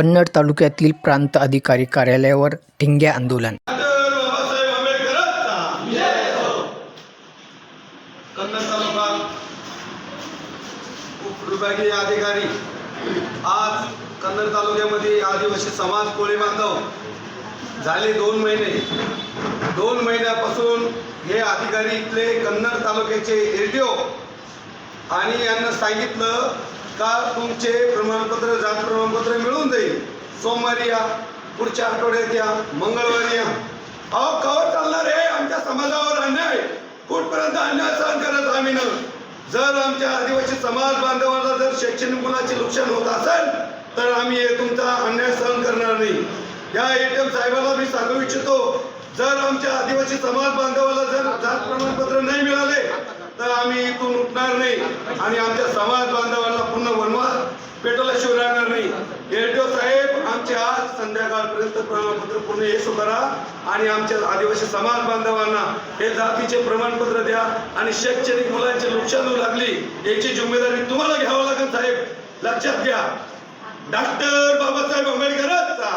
कन्नड तालुक्यातील प्रांत अधिकारी कार्यालयावर ठिंग्या आंदोलन. डॉक्टर उपविभागीय अधिकारी आज कन्नड तालुक्यामध्ये आदिवासी समाज कोळी बांधव झाले दोन महिने. दोन महिन्यापासून हे अधिकारी इथले कन्नड तालुक्याचे एडीओ आणि यांना सांगितलं का तुमचे प्रमाणपत्र जात प्रमाणपत्र मिळून जाईल. सोमवारी या पुढच्या आठवड्यात या मंगळवारी या. अहो कवर चालणार आहे आमच्या समाजावर अन्याय. कुठपर्यंत अन्याय सहन करत आम्ही न? जर आमच्या आदिवासी समाज बांधवाला जर शैक्षणिक मुलाचे नुकसान होत असेल तर आम्ही तुमचा अन्याय सहन करणार नाही. या एटीएम साहेबाला मी सांगू इच्छितो जर आमच्या आदिवासी समाज बांधवाला जर जात प्रमाणपत्र नाही मिळाले तर आम्ही इथून उठणार नाही. आणि आमच्या समाज बांधव वनवास पेटवल्याशिवाय राहणार नाही. एरडो साहेब आमचे आज संध्याकाळपर्यंत प्रमाणपत्र पूर्ण येसू करा आणि आमच्या आदिवासी समाज बांधवांना हे जातीचे प्रमाणपत्र द्या आणि शैक्षणिक मुलांची नुकसान होऊ लागली याची जिम्मेदारी तुम्हाला घ्यावं लागेल साहेब. लक्षात घ्या. डॉक्टर बाबासाहेब आंबेडकरांचा